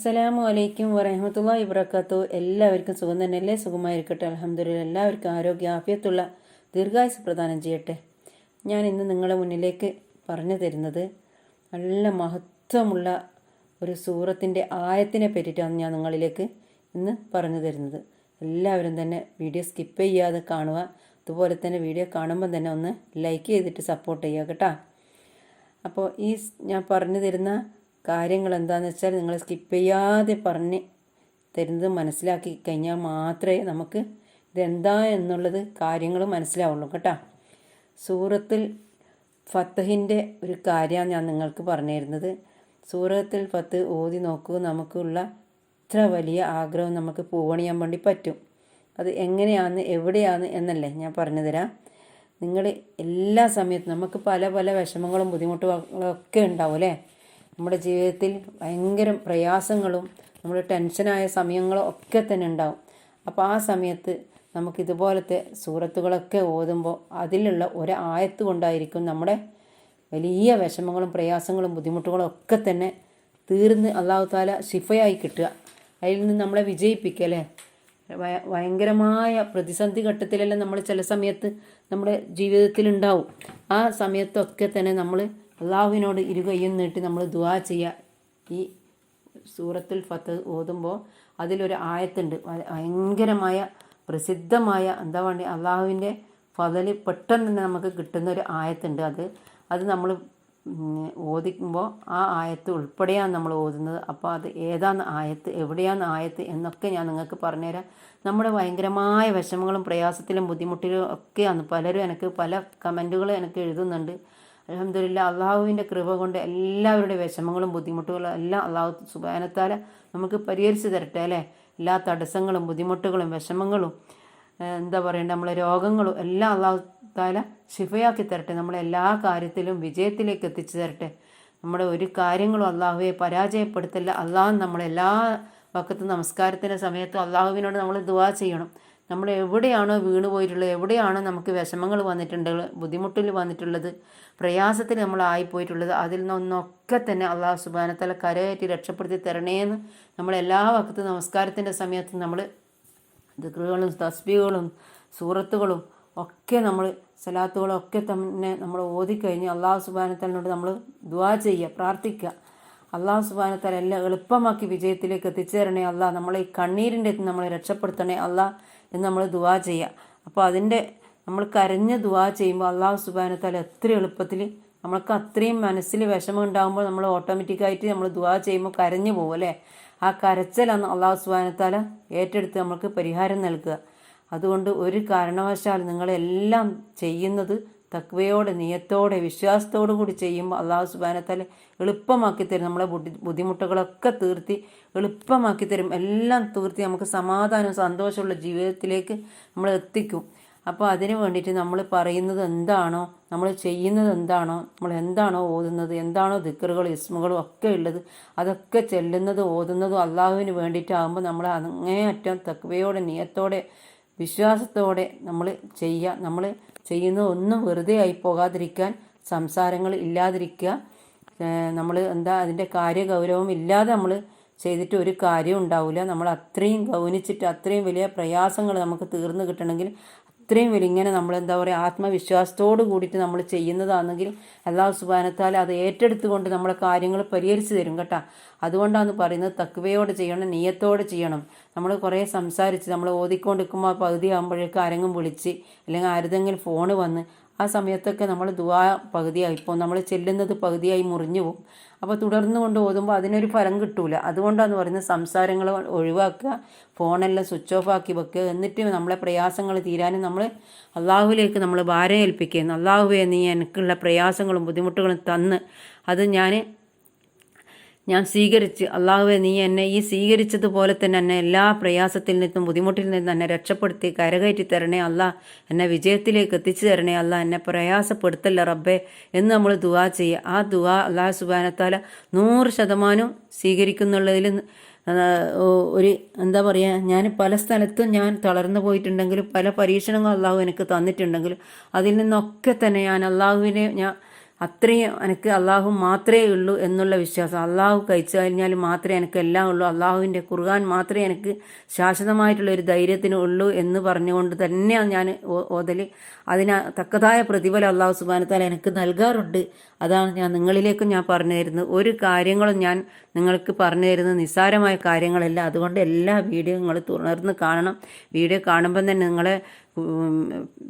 അസ്സലാമു അലൈക്കും വറഹമത്തുള്ള ഇബ്രക്കാത്തു എല്ലാവർക്കും സുഖം തന്നെയല്ലേ? സുഖമായിരിക്കട്ടെ. അലഹമ്മദില്ല എല്ലാവർക്കും ആരോഗ്യ ആഫിയത്തുള്ള ദീർഘായുസ് പ്രദാനം ചെയ്യട്ടെ. ഞാൻ ഇന്ന് നിങ്ങളെ മുന്നിലേക്ക് പറഞ്ഞു തരുന്നത് നല്ല മഹത്വമുള്ള ഒരു സൂറത്തിന്റെ ആയത്തിനെ പറ്റിയിട്ടാണ് ഞാൻ നിങ്ങളിലേക്ക് ഇന്ന് പറഞ്ഞു തരുന്നത്. എല്ലാവരും തന്നെ വീഡിയോ സ്കിപ്പ് ചെയ്യാതെ കാണുക. അതുപോലെ തന്നെ വീഡിയോ കാണുമ്പം തന്നെ ഒന്ന് ലൈക്ക് ചെയ്തിട്ട് സപ്പോർട്ട് ചെയ്യുക കേട്ടോ. അപ്പോൾ ഈ ഞാൻ പറഞ്ഞു തരുന്ന കാര്യങ്ങൾ എന്താണെന്ന് വെച്ചാൽ നിങ്ങൾ സ്കിപ്പ് ചെയ്യാതെ പറഞ്ഞ് തരുന്നത് മനസ്സിലാക്കി കഴിഞ്ഞാൽ മാത്രമേ നമുക്ക് ഇതെന്താ എന്നുള്ളത് കാര്യങ്ങൾ മനസ്സിലാവുള്ളൂ കേട്ടോ. സൂറത്തിൽ ഫത്തഹിന്റെ ഒരു കാര്യമാണ് ഞാൻ നിങ്ങൾക്ക് പറഞ്ഞു തരുന്നത് സൂറത്തിൽ ഫത്ത് ഓതി നോക്കൂ നമുക്കുള്ള ഇത്ര വലിയ ആഗ്രഹം നമുക്ക് പൂവണിയാൻ വേണ്ടി പറ്റും. അത് എങ്ങനെയാണ് എവിടെയാണ് എന്നല്ലേ ഞാൻ പറഞ്ഞു തരാം. നിങ്ങൾ എല്ലാ സമയത്തും നമുക്ക് പല പല വിഷമങ്ങളും ബുദ്ധിമുട്ടുകളൊക്കെ ഉണ്ടാവും അല്ലേ? നമ്മുടെ ജീവിതത്തിൽ ഭയങ്കര പ്രയാസങ്ങളും നമ്മൾ ടെൻഷനായ സമയങ്ങളും ഒക്കെ തന്നെ ഉണ്ടാവും. അപ്പോൾ ആ സമയത്ത് നമുക്ക് ഇതുപോലത്തെ സൂറത്തുകളൊക്കെ ഓതുമ്പോൾ അതിലുള്ള ഒരു ആയത്ത് കൊണ്ടായിരിക്കും നമ്മുടെ വലിയ വിഷമങ്ങളും പ്രയാസങ്ങളും ബുദ്ധിമുട്ടുകളും ഒക്കെ തന്നെ തീർന്ന് അള്ളാഹു താല ശിഫയായി കിട്ടുക. അതിൽ നിന്ന് നമ്മളെ വിജയിപ്പിക്കുക അല്ലേ? ഭയ- ഭയങ്കരമായ പ്രതിസന്ധി ഘട്ടത്തിലെല്ലാം നമ്മൾ ചില സമയത്ത് നമ്മുടെ ജീവിതത്തിൽ ഉണ്ടാവും. ആ സമയത്തൊക്കെ തന്നെ നമ്മൾ അള്ളാഹുവിനോട് ഇരു കൈയും നീട്ടി നമ്മൾ ദുവാ ചെയ്യുക ഈ സൂറത്തുൽ ഫത്ത് ഓതുമ്പോൾ അതിലൊരു ആയത്തുണ്ട്. ഭയങ്കരമായ പ്രസിദ്ധമായ എന്താ വേണ്ടി അള്ളാഹുവിന്റെ ഫതൽ പെട്ടെന്ന് തന്നെ നമുക്ക് കിട്ടുന്ന ഒരു ആയത്തുണ്ട് അത്. അത് നമ്മൾ ഓദിക്കുമ്പോൾ ആ ആയത്ത് ഉൾപ്പെടെയാണ് നമ്മൾ ഓതുന്നത്. അപ്പോൾ അത് ഏതാണ് ആയത്ത് എവിടെയാണ് ആയത്ത് എന്നൊക്കെ ഞാൻ നിങ്ങൾക്ക് പറഞ്ഞുതരാം. നമ്മുടെ ഭയങ്കരമായ വിഷമങ്ങളും പ്രയാസത്തിലും ബുദ്ധിമുട്ടിലും ഒക്കെയാണ് പലരും എനിക്ക് പല കമന്റുകളും എനിക്ക് എഴുതുന്നുണ്ട്. അലഹമില്ല അള്ളാഹുവിന്റെ കൃപ കൊണ്ട് എല്ലാവരുടെ വിഷമങ്ങളും ബുദ്ധിമുട്ടുകളും എല്ലാം അള്ളാഹു സുബാനത്താല നമുക്ക് പരിഹരിച്ചു തരട്ടെ അല്ലേ? എല്ലാ തടസ്സങ്ങളും ബുദ്ധിമുട്ടുകളും വിഷമങ്ങളും എന്താ പറയണ്ട നമ്മളെ രോഗങ്ങളും എല്ലാം അള്ളാഹു താല ശിഫയാക്കി തരട്ടെ. നമ്മളെ എല്ലാ കാര്യത്തിലും വിജയത്തിലേക്ക് എത്തിച്ചു തരട്ടെ. നമ്മുടെ ഒരു കാര്യങ്ങളും അള്ളാഹുവെ പരാജയപ്പെടുത്തില്ല. അള്ളാഹു നമ്മളെല്ലാ വക്കത്തും നമസ്കാരത്തിന്റെ സമയത്തും അള്ളാഹുവിനോട് നമ്മൾ ദുവാ ചെയ്യണം. നമ്മൾ എവിടെയാണോ വീണ് പോയിട്ടുള്ളത് എവിടെയാണോ നമുക്ക് വിഷമങ്ങൾ വന്നിട്ടുണ്ട് ബുദ്ധിമുട്ടിൽ വന്നിട്ടുള്ളത് പ്രയാസത്തിൽ നമ്മൾ ആയിപ്പോയിട്ടുള്ളത് അതിൽ നിന്നൊക്കെ തന്നെ അള്ളാഹു സുബാനത്തല കരയേറ്റി രക്ഷപ്പെടുത്തി തരണേന്ന് നമ്മൾ എല്ലാ വക്കത്തും നമസ്കാരത്തിന്റെ സമയത്ത് നമ്മൾ ദിക്റുകളും തസ്ബികളും സൂറത്തുകളും ഒക്കെ നമ്മൾ സലാത്തുകളും ഒക്കെ തന്നെ നമ്മൾ ഓതിക്കഴിഞ്ഞ് അള്ളാഹു സുബാനത്തലിനോട് നമ്മൾ ദുവാ ചെയ്യുക പ്രാർത്ഥിക്കുക. അള്ളാഹു സുബാനത്തല എല്ലാം എളുപ്പമാക്കി വിജയത്തിലേക്ക് എത്തിച്ചേരണേ അള്ളാഹ്. നമ്മളെ ഈ കണ്ണീരിന്റെ നമ്മളെ രക്ഷപ്പെടുത്തണേ അള്ളാഹ്. എന്ന് നമ്മൾ ദുവാ ചെയ്യുക. അപ്പോൾ അതിന്റെ നമ്മൾ കരഞ്ഞ് ദുവാ ചെയ്യുമ്പോൾ അള്ളാഹു സുബാനത്താൽ എത്ര എളുപ്പത്തിൽ നമ്മൾക്ക് അത്രയും മനസ്സിൽ വിഷമം ഉണ്ടാകുമ്പോൾ നമ്മൾ ഓട്ടോമാറ്റിക്കായിട്ട് നമ്മൾ ദുവാ ചെയ്യുമ്പോൾ കരഞ്ഞു പോകും അല്ലേ? ആ കരച്ചലാണ് അള്ളാഹു സുബാനത്താല ഏറ്റെടുത്ത് നമ്മൾക്ക് പരിഹാരം നൽകുക. അതുകൊണ്ട് ഒരു കാരണവശാൽ നിങ്ങളെല്ലാം ചെയ്യുന്നത് തക്വയോടെ നിയത്തോടെ വിശ്വാസത്തോടു കൂടി ചെയ്യുമ്പോൾ അള്ളാഹു സുബാനത്താലെ എളുപ്പമാക്കി തരും. നമ്മളെ ബുദ്ധി ബുദ്ധിമുട്ടുകളൊക്കെ തീർത്തി എളുപ്പമാക്കി തരും. എല്ലാം തീർത്തി നമുക്ക് സമാധാനവും സന്തോഷമുള്ള ജീവിതത്തിലേക്ക് നമ്മൾ എത്തിക്കും. അപ്പോൾ അതിന് വേണ്ടിയിട്ട് നമ്മൾ പറയുന്നത് എന്താണോ നമ്മൾ ചെയ്യുന്നത് എന്താണോ നമ്മൾ എന്താണോ ഓതുന്നത് എന്താണോ ദിക്കറുകളും ഇസ്മുകളും ഒക്കെ ഉള്ളത് അതൊക്കെ ചെല്ലുന്നതും ഓതുന്നതും അള്ളാഹുവിന് വേണ്ടിയിട്ടാകുമ്പോൾ നമ്മൾ അങ്ങേയറ്റം തക്വയോടെ നിയത്തോടെ വിശ്വാസത്തോടെ നമ്മൾ ചെയ്യുക നമ്മൾ ചെയ്യുന്ന ഒന്നും വെറുതെ ആയി പോകാതിരിക്കാൻ സംസാരങ്ങൾ ഇല്ലാതിരിക്കുക നമ്മൾ എന്താ അതിന്റെ കാര്യഗൗരവം ഇല്ലാതെ നമ്മൾ ചെയ്തിട്ട് ഒരു കാര്യം ഉണ്ടാവില്ല നമ്മൾ അത്രയും ഗൗനിച്ചിട്ട് അത്രയും വലിയ പ്രയാസങ്ങൾ നമുക്ക് തീർന്നു കിട്ടണമെങ്കിൽ അത്രയും വലിയ ഇങ്ങനെ നമ്മൾ എന്താ പറയുക ആത്മവിശ്വാസത്തോട് കൂടിയിട്ട് നമ്മൾ ചെയ്യുന്നതാണെങ്കിൽ അള്ളാഹു സുബാനത്താൽ അത് ഏറ്റെടുത്തുകൊണ്ട് നമ്മളെ കാര്യങ്ങൾ പരിഹരിച്ചു തരും കേട്ടോ. അതുകൊണ്ടാണ് പറയുന്നത് തക്വയോടെ ചെയ്യണം നീയത്തോടെ ചെയ്യണം. നമ്മൾ കുറേ സംസാരിച്ച് നമ്മൾ ഓതിക്കൊണ്ടിരിക്കുമ്പോൾ പകുതി ആകുമ്പോഴേക്കും ആരെങ്കിലും വിളിച്ച് അല്ലെങ്കിൽ ആരുതെങ്കിലും ഫോണ് വന്ന് ആ സമയത്തൊക്കെ നമ്മൾ ദുവാ പകുതിയായി. ഇപ്പോൾ നമ്മൾ ചെല്ലുന്നത് പകുതിയായി മുറിഞ്ഞു പോകും അപ്പോൾ തുടർന്ന് കൊണ്ട് ഓതുമ്പോൾ അതിനൊരു ഫലം കിട്ടൂല. അതുകൊണ്ടാണ് പറയുന്നത് സംസാരങ്ങൾ ഒഴിവാക്കുക ഫോണെല്ലാം സ്വിച്ച് ഓഫ് ആക്കി വെക്കുക. എന്നിട്ട് നമ്മളെ പ്രയാസങ്ങൾ തീരാനും നമ്മൾ അള്ളാഹുവിലേക്ക് നമ്മൾ ഭാരം ഏൽപ്പിക്കുന്നു അള്ളാഹുവെ നീ എനിക്കുള്ള പ്രയാസങ്ങളും ബുദ്ധിമുട്ടുകളും തന്ന് അത് ഞാൻ ഞാൻ സ്വീകരിച്ച് അള്ളാഹുവെ നീ എന്നെ ഈ സ്വീകരിച്ചതുപോലെ തന്നെ എന്നെ എല്ലാ പ്രയാസത്തിൽ നിന്നും ബുദ്ധിമുട്ടിൽ നിന്നും എന്നെ രക്ഷപ്പെടുത്തി കരകയറ്റി തരണേ അല്ല. എന്നെ വിജയത്തിലേക്ക് എത്തിച്ചു തരണേ അല്ല. എന്നെ പ്രയാസപ്പെടുത്തല്ല റബ്ബേ എന്ന് നമ്മൾ ദുവാ ചെയ്യുക ആ ദുവാ അള്ളാഹു സുബാനത്താല നൂറ് ശതമാനം സ്വീകരിക്കുന്നുള്ളതിൽ ഒരു എന്താ പറയുക ഞാൻ പല സ്ഥലത്തും ഞാൻ തളർന്നു പോയിട്ടുണ്ടെങ്കിലും പല പരീക്ഷണങ്ങളും അള്ളാഹു എനിക്ക് തന്നിട്ടുണ്ടെങ്കിലും അതിൽ നിന്നൊക്കെ തന്നെ ഞാൻ അള്ളാഹുവിനെ ഞാൻ അത്രയും എനിക്ക് അള്ളാഹു മാത്രമേ ഉള്ളൂ എന്നുള്ള വിശ്വാസം. അള്ളാഹു കഴിച്ചു കഴിഞ്ഞാൽ മാത്രമേ എനിക്ക് എല്ലാം ഉള്ളൂ. അള്ളാഹുവിന്റെ ഖുർആൻ മാത്രമേ എനിക്ക് ശാശ്വതമായിട്ടുള്ള ഒരു ധൈര്യത്തിന് ഉള്ളൂ എന്ന് പറഞ്ഞുകൊണ്ട് തന്നെയാണ് ഞാൻ ഓതൽ അതിന് തക്കതായ പ്രതിഫലം അള്ളാഹു സുബാനത്താൽ എനിക്ക് നൽകാറുണ്ട്. അതാണ് ഞാൻ നിങ്ങളിലേക്കും ഞാൻ പറഞ്ഞു തരുന്നത്. ഒരു കാര്യങ്ങളും ഞാൻ നിങ്ങൾക്ക് പറഞ്ഞു തരുന്നത് നിസ്സാരമായ കാര്യങ്ങളല്ല. അതുകൊണ്ട് എല്ലാ വീഡിയോ നിങ്ങൾ തുടർന്ന് കാണണം. വീഡിയോ കാണുമ്പം തന്നെ നിങ്ങളെ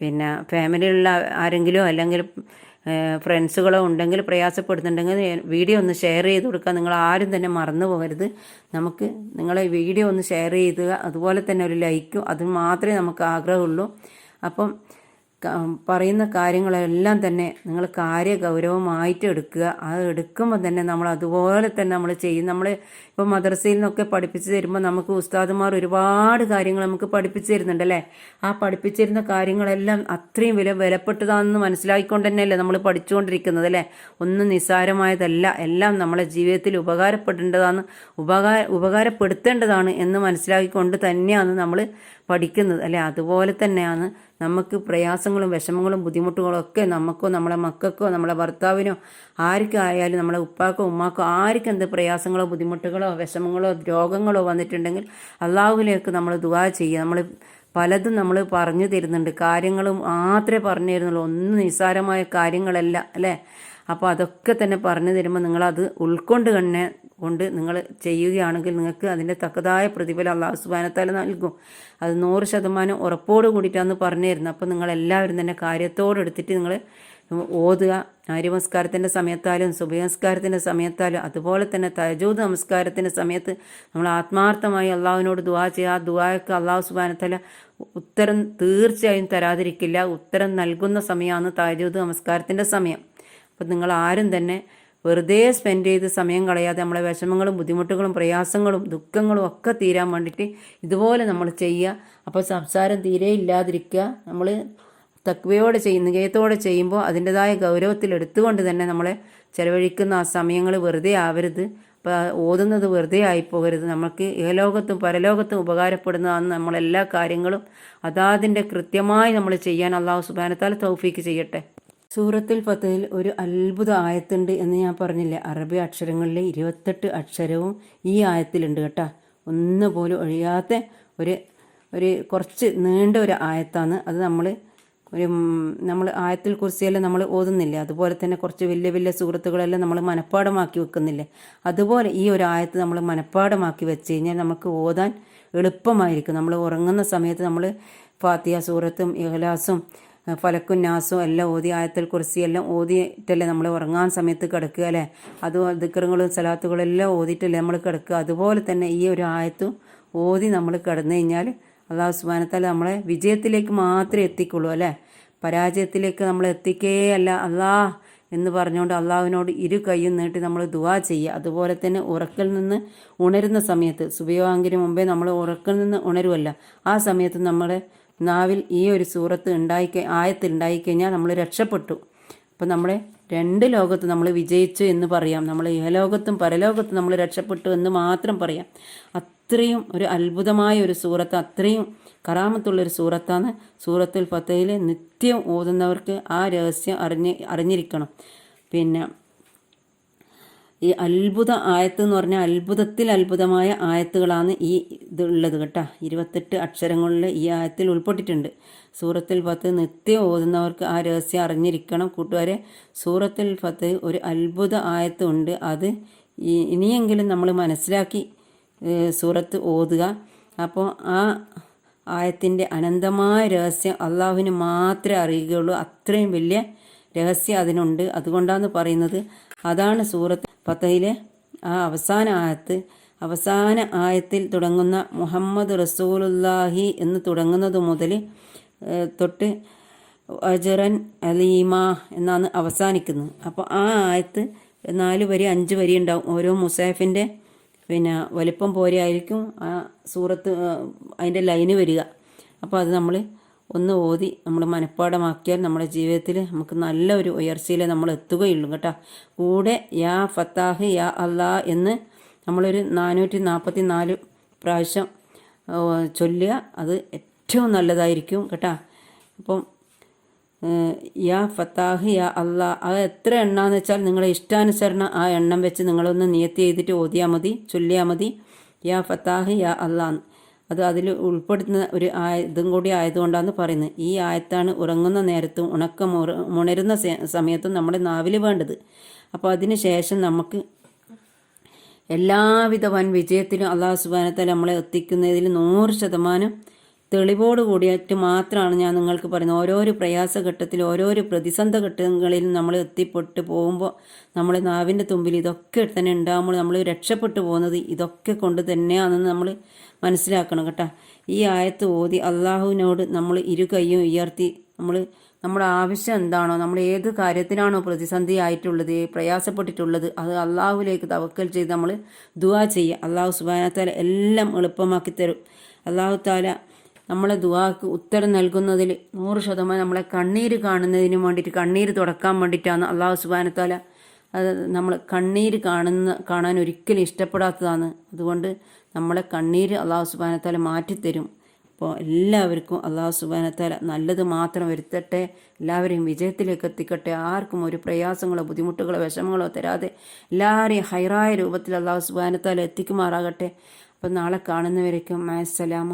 പിന്നെ ഫാമിലിയിലുള്ള ആരെങ്കിലും അല്ലെങ്കിൽ ഫ്രണ്ട്സുകളോ ഉണ്ടെങ്കിൽ പ്രയാസപ്പെടുന്നുണ്ടെങ്കിൽ വീഡിയോ ഒന്ന് ഷെയർ ചെയ്ത് കൊടുക്കുക. നിങ്ങൾ ആരും തന്നെ മറന്നു പോകരുത്. നമുക്ക് നിങ്ങളെ വീഡിയോ ഒന്ന് ഷെയർ ചെയ്തുക. അതുപോലെ തന്നെ ഒരു ലൈക്കും അത് മാത്രമേ നമുക്ക് ആഗ്രഹമുള്ളൂ. അപ്പം പറയുന്ന കാര്യങ്ങളെല്ലാം തന്നെ നിങ്ങൾ കാര്യ ഗൗരവമായിട്ട് എടുക്കുക. അത് എടുക്കുമ്പോൾ തന്നെ നമ്മൾ അതുപോലെ തന്നെ നമ്മൾ ചെയ്യും. നമ്മൾ ഇപ്പോൾ മദ്രസയിൽ നിന്നൊക്കെ പഠിപ്പിച്ചു തരുമ്പോൾ നമുക്ക് ഉസ്താദുമാർ ഒരുപാട് കാര്യങ്ങൾ നമുക്ക് പഠിപ്പിച്ചു തരുന്നുണ്ട് അല്ലേ ആ പഠിപ്പിച്ചിരുന്ന കാര്യങ്ങളെല്ലാം അത്രയും വില വിലപ്പെട്ടതാണെന്ന് മനസ്സിലാക്കിക്കൊണ്ട് തന്നെയല്ലേ നമ്മൾ പഠിച്ചുകൊണ്ടിരിക്കുന്നത് അല്ലേ? ഒന്നും നിസ്സാരമായതല്ല. എല്ലാം നമ്മളെ ജീവിതത്തിൽ ഉപകാരപ്പെടേണ്ടതാണ് ഉപകാര ഉപകാരപ്പെടുത്തേണ്ടതാണ് എന്ന് മനസ്സിലാക്കിക്കൊണ്ട് തന്നെയാണ് നമ്മൾ പഠിക്കുന്നത് അല്ലെ? അതുപോലെ തന്നെയാണ് നമുക്ക് പ്രയാസങ്ങളും വിഷമങ്ങളും ബുദ്ധിമുട്ടുകളും ഒക്കെ നമുക്കോ നമ്മളെ മക്കൾക്കോ നമ്മളെ ഭർത്താവിനോ ആർക്കായാലും നമ്മളെ ഉപ്പാക്കോ ഉമ്മാക്കോ ആർക്കും എന്ത് പ്രയാസങ്ങളോ ബുദ്ധിമുട്ടുകളോ വിഷമങ്ങളോ രോഗങ്ങളോ വന്നിട്ടുണ്ടെങ്കിൽ അള്ളാഹുലേക്ക് നമ്മൾ ദുവാ ചെയ്യുക. നമ്മൾ പലതും നമ്മൾ പറഞ്ഞു തരുന്നുണ്ട്. കാര്യങ്ങൾ മാത്രമേ പറഞ്ഞു തരുന്നുള്ളൂ. ഒന്നും നിസ്സാരമായ കാര്യങ്ങളല്ല അല്ലേ? അപ്പോൾ അതൊക്കെ തന്നെ പറഞ്ഞു തരുമ്പോൾ നിങ്ങളത് ഉൾക്കൊണ്ട് തന്നെ കൊണ്ട് നിങ്ങൾ ചെയ്യുകയാണെങ്കിൽ നിങ്ങൾക്ക് അതിന്റെ തക്കതായ പ്രതിഫലം അള്ളാഹു സുബാനത്താൽ നൽകും. അത് നൂറ് ശതമാനം ഉറപ്പോട് കൂടിയിട്ടാണ് പറഞ്ഞു തരുന്നത് അപ്പോൾ നിങ്ങളെല്ലാവരും തന്നെ കാര്യത്തോടെടുത്തിട്ട് നിങ്ങൾ ഓതുക. ആര്യനമസ്കാരത്തിന്റെ സമയത്താലും സുഭയനമസ്കാരത്തിന്റെ സമയത്താലും അതുപോലെ തന്നെ തജൂദ് നമസ്കാരത്തിന്റെ സമയത്ത് നമ്മൾ ആത്മാർത്ഥമായി അള്ളാഹുവിനോട് ദുവാ ചെയ്യുക. ആ ദുവായൊക്കെ അള്ളാഹു സുബാനത്തല ഉത്തരം തീർച്ചയായും തരാതിരിക്കില്ല. ഉത്തരം നൽകുന്ന സമയമാണ് തജൂദ് നമസ്കാരത്തിന്റെ സമയം. അപ്പം നിങ്ങൾ ആരും തന്നെ വെറുതെ സ്പെൻഡ് ചെയ്ത് സമയം കളയാതെ നമ്മളെ വിഷമങ്ങളും ബുദ്ധിമുട്ടുകളും പ്രയാസങ്ങളും ദുഃഖങ്ങളും ഒക്കെ തീരാൻ വേണ്ടിയിട്ട് ഇതുപോലെ നമ്മൾ ചെയ്യുക. അപ്പോൾ സംസാരം തീരെ ഇല്ലാതിരിക്കുക. നമ്മൾ തക്വയോടെ ചെയ്യുന്ന ഗേയത്തോടെ ചെയ്യുമ്പോൾ അതിന്റെതായ ഗൗരവത്തിൽ എടുത്തുകൊണ്ട് തന്നെ നമ്മളെ ചിലവഴിക്കുന്ന ആ സമയങ്ങൾ വെറുതെ ആവരുത്. അപ്പോൾ ഓതുന്നത് വെറുതെ ആയിപ്പോകരുത്. നമുക്ക് ഏലോകത്തും പരലോകത്തും ഉപകാരപ്പെടുന്നതാണ് നമ്മളെല്ലാ കാര്യങ്ങളും അതാതിന്റെ കൃത്യമായി നമ്മൾ ചെയ്യാൻ അള്ളാഹു സുബാനത്താൽ തൗഫീക്ക് ചെയ്യട്ടെ. സൂറത്തുൽ ഫത്തയിൽ ഒരു അത്ഭുത ആയത്തുണ്ട് എന്ന് ഞാൻ പറഞ്ഞില്ലേ. അറബി അക്ഷരങ്ങളിലെ ഇരുപത്തെട്ട് അക്ഷരവും ഈ ആയത്തിലുണ്ട് കേട്ടോ. ഒന്നുപോലും ഒഴിയാത്ത ഒരു ഒരു കുറച്ച് നീണ്ട ഒരു ആയത്താണ്. അത് നമ്മൾ ഒരു നമ്മൾ ആയത്തിൽ കുറിച്ചെല്ലാം നമ്മൾ ഓതുന്നില്ലേ? അതുപോലെ തന്നെ കുറച്ച് വലിയ വലിയ സുഹൃത്തുക്കളെല്ലാം നമ്മൾ മനഃപ്പാടമാക്കി വെക്കുന്നില്ലേ? അതുപോലെ ഈ ഒരു ആയത്ത് നമ്മൾ മനഃപ്പാടമാക്കി വെച്ച് കഴിഞ്ഞാൽ നമുക്ക് ഓതാൻ എളുപ്പമായിരിക്കും. നമ്മൾ ഉറങ്ങുന്ന സമയത്ത് നമ്മൾ ഫാത്തിയ സൂറത്തും ഇഹ്ലാസും ഫലക്കും നാസും എല്ലാം ഓതി ആയത്തിൽ കുറിച്ച് എല്ലാം ഓതിയിട്ടല്ലേ നമ്മൾ ഉറങ്ങാൻ സമയത്ത് കിടക്കുക അല്ലേ? അത് ദിക്കറുകളും സലാത്തുകളും എല്ലാം ഓതിയിട്ടല്ലേ നമ്മൾ കിടക്കുക. അതുപോലെ തന്നെ ഈ ഒരു ആയത്തും ഓതി നമ്മൾ കിടന്നു കഴിഞ്ഞാൽ അള്ളാഹു സുബാനത്താൽ നമ്മളെ വിജയത്തിലേക്ക് മാത്രമേ എത്തിക്കുള്ളൂ അല്ലേ? പരാജയത്തിലേക്ക് നമ്മൾ എത്തിക്കേ അല്ല അള്ളാ എന്ന് പറഞ്ഞുകൊണ്ട് അള്ളാഹുവിനോട് ഇരു കൈയും നീട്ടി നമ്മൾ ദുവാ ചെയ്യുക. അതുപോലെ തന്നെ ഉറക്കിൽ നിന്ന് ഉണരുന്ന സമയത്ത് സുബയോവാങ്കിന് മുമ്പേ നമ്മൾ ഉറക്കിൽ നിന്ന് ഉണരുമല്ല ആ സമയത്ത് നമ്മുടെ നാവിൽ ഈ ഒരു സൂറത്ത് ഉണ്ടായി ആയത്തിൽ ഉണ്ടായിക്കഴിഞ്ഞാൽ നമ്മൾ രക്ഷപ്പെട്ടു. അപ്പം നമ്മളെ രണ്ട് ലോകത്ത് നമ്മൾ വിജയിച്ചു എന്ന് പറയാം. നമ്മൾ ഇഹലോകത്തും പരലോകത്തും നമ്മൾ രക്ഷപ്പെട്ടു എന്ന് മാത്രം പറയാം. അത്രയും ഒരു അത്ഭുതമായ ഒരു സൂറത്ത് അത്രയും കറാമത്തുള്ളൊരു സൂറത്താണ് സൂറത്തുൽ ഫത്തയിൽ നിത്യം ഓതുന്നവർക്ക് ആ രഹസ്യം അറിഞ്ഞ് അറിഞ്ഞിരിക്കണം. പിന്നെ ഈ അത്ഭുത ആയത്ത് എന്ന് പറഞ്ഞാൽ അത്ഭുതത്തിൽ അത്ഭുതമായ ആയത്തുകളാണ് ഈ ഇതുള്ളത് കേട്ടോ. ഇരുപത്തെട്ട് അക്ഷരങ്ങളിൽ ഈ ആയത്തിൽ ഉൾപ്പെട്ടിട്ടുണ്ട്. സൂറത്തിൽ ഫത്ത് നിത്യം ഓതുന്നവർക്ക് ആ രഹസ്യം അറിഞ്ഞിരിക്കണം. കൂട്ടുകാരെ സൂറത്തിൽ ഫത്ത് ഒരു അത്ഭുത ആയത്തുണ്ട്. അത് ഇനിയെങ്കിലും നമ്മൾ മനസ്സിലാക്കി സൂറത്ത് ഓതുക. അപ്പോൾ ആ ആയത്തിന്റെ അനന്തമായ രഹസ്യം അള്ളാഹുവിന് മാത്രമേ അറിയുകയുള്ളൂ. അത്രയും വലിയ രഹസ്യം അതിനുണ്ട്. അതുകൊണ്ടാണ് പറയുന്നത് അതാണ് സൂറത്ത് ഫത്തയിലെ ആ അവസാന ആയത്ത് അവസാന ആയത്തിൽ തുടങ്ങുന്ന മുഹമ്മദ് റസൂലുല്ലാഹി എന്ന് തുടങ്ങുന്നത് മുതൽ തൊട്ട് അജറൻ അലീമ എന്നാണ് അവസാനിക്കുന്നത്. അപ്പോൾ ആ ആയത്ത് നാല് വരി അഞ്ച് വരി ഉണ്ടാവും. ഓരോ മുസാഫിന്റെ പിന്നെ വലിപ്പം പോരെ ആയിരിക്കും ആ സൂറത്ത് അതിന്റെ ലൈന് വരിക. അപ്പോൾ അത് നമ്മൾ ഒന്ന് ഓതി നമ്മൾ മനഃപ്പാടമാക്കിയാൽ നമ്മുടെ ജീവിതത്തിൽ നമുക്ക് നല്ല ഒരു ഉയർച്ചയിൽ നമ്മൾ എത്തുകയുള്ളൂ കേട്ടോ. കൂടെ യാ ഫത്താഹ് യാ അല്ലാ എന്ന് നമ്മളൊരു നാനൂറ്റി നാൽപ്പത്തി നാല് പ്രാവശ്യം ചൊല്ലുക. അത് ഏറ്റവും നല്ലതായിരിക്കും കേട്ടോ. അപ്പം യാ ഫത്താഹ് യാ അള്ളാ അത് എത്ര എണ്ണാന്ന് വെച്ചാൽ നിങ്ങളെ ഇഷ്ടാനുസരണം ആ എണ്ണം വെച്ച് നിങ്ങളൊന്ന് നിയത്തി ചെയ്തിട്ട് ഓതിയാൽ മതി ചൊല്ലിയാൽ മതി. യാ ഫത്താഹ് യാ അള്ളാന്ന് അത് അതിൽ ഉൾപ്പെടുത്തുന്ന ഒരു ആയ ഇതും കൂടി ആയതുകൊണ്ടാണ് പറയുന്നത്. ഈ ആയത്താണ് ഉറങ്ങുന്ന നേരത്തും ഉണക്കം ഉണരുന്ന സമയത്തും നമ്മുടെ നാവിൽ വേണ്ടത്. അപ്പോൾ അതിന് ശേഷം നമുക്ക് എല്ലാവിധ വൻ വിജയത്തിലും അള്ളാഹു സുബാനത്താൽ നമ്മളെ എത്തിക്കുന്നതിൽ നൂറ് ശതമാനം തെളിവോട് കൂടിയിട്ട് മാത്രമാണ് ഞാൻ നിങ്ങൾക്ക് പറയുന്നത്. ഓരോരോ പ്രയാസഘട്ടത്തിൽ ഓരോരോ പ്രതിസന്ധ ഘട്ടങ്ങളിൽ നമ്മൾ എത്തിപ്പെട്ട് പോകുമ്പോൾ നമ്മളെ നാവിന്റെ തുമ്പിൽ ഇതൊക്കെ തന്നെ ഉണ്ടാകുമ്പോൾ നമ്മൾ രക്ഷപ്പെട്ടു പോകുന്നത് ഇതൊക്കെ കൊണ്ട് തന്നെയാണെന്ന് നമ്മൾ മനസ്സിലാക്കണം കേട്ടോ. ഈ ആയത്ത് ഓതി അള്ളാഹുവിനോട് നമ്മൾ ഇരു കൈയും ഉയർത്തി നമ്മൾ നമ്മുടെ ആവശ്യം എന്താണോ നമ്മൾ ഏത് കാര്യത്തിനാണോ പ്രതിസന്ധി ആയിട്ടുള്ളത് പ്രയാസപ്പെട്ടിട്ടുള്ളത് അത് അള്ളാഹുവിലേക്ക് തവക്കൽ ചെയ്ത് നമ്മൾ ദുവാ ചെയ്യുക. അള്ളാഹു സുബാനത്താല എല്ലാം എളുപ്പമാക്കി തരും. അള്ളാഹു താല നമ്മളെ ദുവാക്ക് ഉത്തരം നൽകുന്നതിൽ നൂറ് ശതമാനം നമ്മളെ കണ്ണീര് കാണുന്നതിന് വേണ്ടിയിട്ട് കണ്ണീര് തുടക്കാൻ വേണ്ടിയിട്ടാണ് അള്ളാഹു സുബാനത്താല അത് നമ്മൾ കണ്ണീര് കാണുന്ന കാണാൻ ഒരിക്കലും ഇഷ്ടപ്പെടാത്തതാണ്. അതുകൊണ്ട് നമ്മളെ കണ്ണീര് അള്ളാഹു സുബാനത്താല മാറ്റിത്തരും. അപ്പോൾ എല്ലാവർക്കും അള്ളാഹു സുബാനത്താല നല്ലത് മാത്രം വരുത്തട്ടെ. എല്ലാവരെയും വിജയത്തിലേക്ക് എത്തിക്കട്ടെ. ആർക്കും ഒരു പ്രയാസങ്ങളോ ബുദ്ധിമുട്ടുകളോ വിഷമങ്ങളോ തരാതെ എല്ലാവരെയും ഹൈറായ രൂപത്തിൽ അള്ളാഹു സുബാനത്താല എത്തിക്കുമാറാകട്ടെ. അപ്പം നാളെ കാണുന്നവരേക്കും മാസലാമ